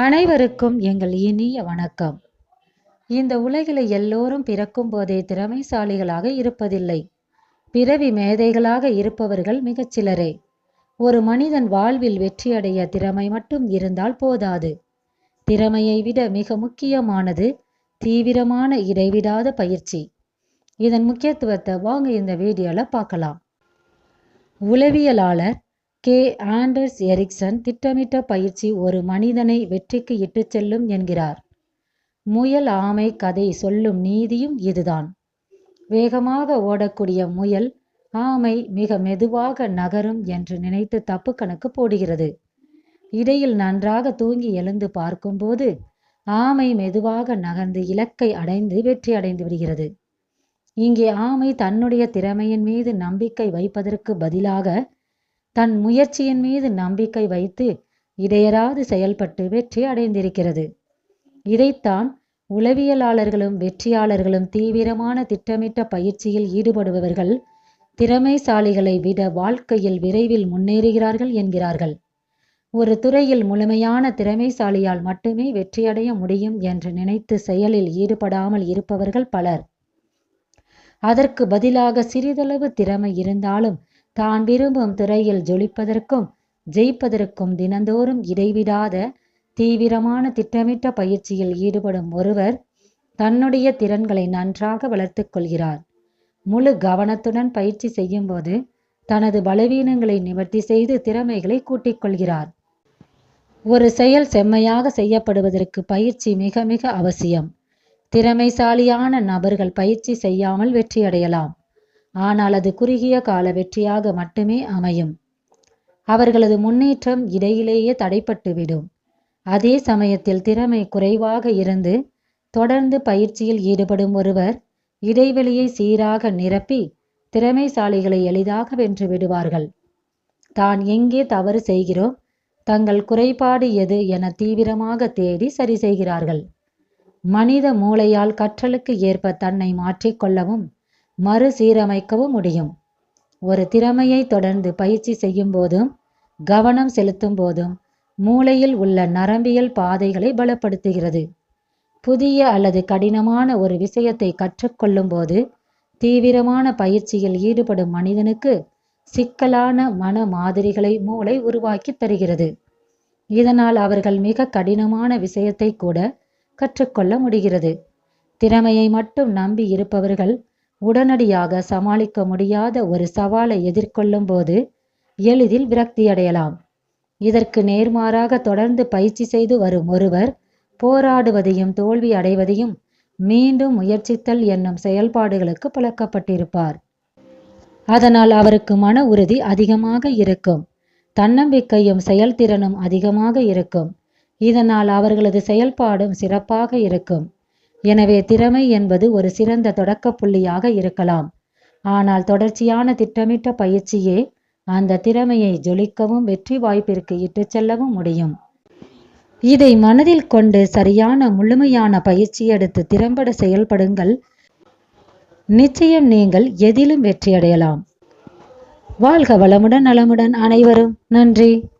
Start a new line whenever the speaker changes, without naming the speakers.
அனைவருக்கும் எங்கள் இனிய வணக்கம். இந்த உலகில் எல்லோரும் பிறக்கும் போதே திறமைசாலிகளாக இருப்பதில்லை. பிறவி மேதைகளாக இருப்பவர்கள் மிகச்சிலரே ஒரு மனிதன் வாழ்வில் வெற்றியடைய திறமை மட்டும் இருந்தால் போதாது. திறமையை விட மிக முக்கியமானது தீவிரமான இடைவிடாத பயிற்சி. இதன் முக்கியத்துவத்தை வாங்க இந்த வீடியோவில் பார்க்கலாம். உளவியலாளர் கே. ஆண்டர்ஸ் எரிக்சன் திட்டமிட்ட பயிற்சி ஒரு மனிதனை வெற்றிக்கு இட்டுச் செல்லும் என்கிறார். முயல் ஆமை கதை சொல்லும் நீதியும் இதுதான். வேகமாக ஓடக்கூடிய முயல் ஆமை மிக மெதுவாக நகரும் என்று நினைத்து தப்பு கணக்கு போடுகிறது. இடையில் நன்றாக தூங்கி எழுந்து பார்க்கும்போது ஆமை மெதுவாக நகர்ந்து இலக்கை அடைந்து வெற்றி அடைந்து விடுகிறது. இங்கே ஆமை தன்னுடைய திறமையின் மீது நம்பிக்கை வைப்பதற்கு பதிலாக தன் முயற்சியின் மீது நம்பிக்கை வைத்து இடையராது செயல்பட்டு வெற்றி அடைந்திருக்கிறது. இதைத்தான் உளவியலாளர்களும் வெற்றியாளர்களும் தீவிரமான திட்டமிட்ட பயிற்சியில் ஈடுபடுபவர்கள் திறமைசாலிகளை விட வாழ்க்கையில் விரைவில் முன்னேறுகிறார்கள் என்கிறார்கள். ஒரு துறையில் முழுமையான திறமைசாலியால் மட்டுமே வெற்றியடைய முடியும் என்று நினைத்து செயலில் ஈடுபடாமல் இருப்பவர்கள் பலர். அதற்கு பதிலாக சிறிதளவு திறமை இருந்தாலும் தான் விரும்பும் துறையில் ஜொலிப்பதற்கும் ஜெயிப்பதற்கும் தினந்தோறும் இடைவிடாத தீவிரமான திட்டமிட்ட பயிற்சியில் ஈடுபடும் ஒருவர் தன்னுடைய திறன்களை நன்றாக வளர்த்து கொள்கிறார். முழு கவனத்துடன் பயிற்சி செய்யும்போது தனது பலவீனங்களை நிவர்த்தி செய்து திறமைகளை கூட்டிக் கொள்கிறார். ஒரு செயல் செம்மையாக செய்யப்படுவதற்கு பயிற்சி மிக மிக அவசியம். திறமைசாலியான நபர்கள் பயிற்சி செய்யாமல் வெற்றியடையலாம். ஆனால் அது குறுகிய கால வெற்றியாக மட்டுமே அமையும். அவர்களது முன்னேற்றம் இடையிலேயே தடைப்பட்டுவிடும். அதே சமயத்தில் திறமை குறைவாக இருந்து தொடர்ந்து பயிற்சியில் ஈடுபடும் ஒருவர் இடைவெளியை சீராக நிரப்பி திறமைசாலிகளை எளிதாக வென்று விடுவார்கள். தான் எங்கே தவறு செய்கிறோம் தங்கள் குறைபாடு எது என தீவிரமாக தேடி சரி செய்கிறார்கள். மனித மூளையால் கற்றலுக்கு ஏற்ப தன்னை மாற்றிக்கொள்ளவும் மறுசீரமைக்கவும் முடியும். ஒரு திறமையை தொடர்ந்து பயிற்சி செய்யும் போதும் கவனம் செலுத்தும் போதும் மூளையில் உள்ள நரம்பியல் பாதைகளை பலப்படுத்துகிறது. புதிய அல்லது கடினமான ஒரு விஷயத்தை கற்றுக்கொள்ளும் போது தீவிரமான பயிற்சியில் ஈடுபடும் மனிதனுக்கு சிக்கலான மன மாதிரிகளை மூளை உருவாக்கி தருகிறது. இதனால் அவர்கள் மிக கடினமான விஷயத்தை கூட கற்றுக்கொள்ள முடிகிறது. திறமையை மட்டும் நம்பி இருப்பவர்கள் உடனடியாக சமாளிக்க முடியாத ஒரு சவாலை எதிர்கொள்ளும் போது எளிதில் விரக்தியடையலாம் இதற்கு நேர்மாறாக தொடர்ந்து பயிற்சி செய்து வரும் ஒருவர் போராடுவதையும் தோல்வி அடைவதையும் மீண்டும் முயற்சித்தல் என்னும் செயல்பாடுகளுக்கு பழக்கப்பட்டிருப்பார். அதனால் அவருக்கு மன உறுதி அதிகமாக இருக்கும். தன்னம்பிக்கையும் செயல்திறனும் அதிகமாக இருக்கும். இதனால் அவர்களது செயல்பாடும் சிறப்பாக இருக்கும். எனவே திறமை என்பது ஒரு சிறந்த தொடக்க புள்ளியாக இருக்கலாம். ஆனால் தொடர்ச்சியான திட்டமிட்ட பயிற்சியே அந்த திறமையை ஜொலிக்கவும் வெற்றி வாய்ப்பிற்கு இட்டுச் செல்லவும் முடியும். இதை மனதில் கொண்டு சரியான முழுமையான பயிற்சி எடுத்து திறம்பட செயல்படுங்கள். நிச்சயம் நீங்கள் எதிலும் வெற்றியடையலாம். வாழ்க வளமுடன் நலமுடன் அனைவரும். நன்றி.